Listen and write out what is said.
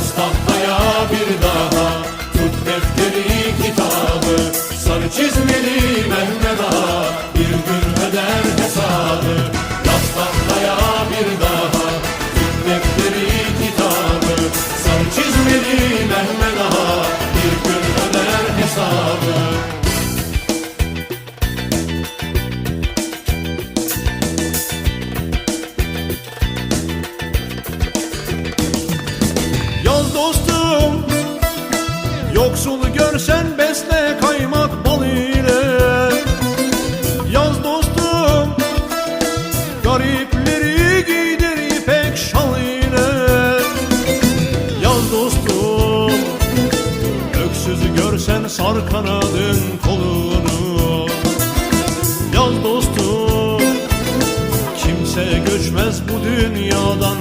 Yaz tahtaya bir daha. Tut defteri kitabı. Sarı çizmeli Mehmet Ağa Bir gün öder hesabı. Yaz tahtaya bir daha. Tut defteri Yoksulu görsen besle kaymak bal ile. Yaz dostum Garipleri giydir ipek şal ile. Yaz dostum Öksüzü görsen sar kanadın kolunu. Yaz dostum Kimse göçmez bu dünyadan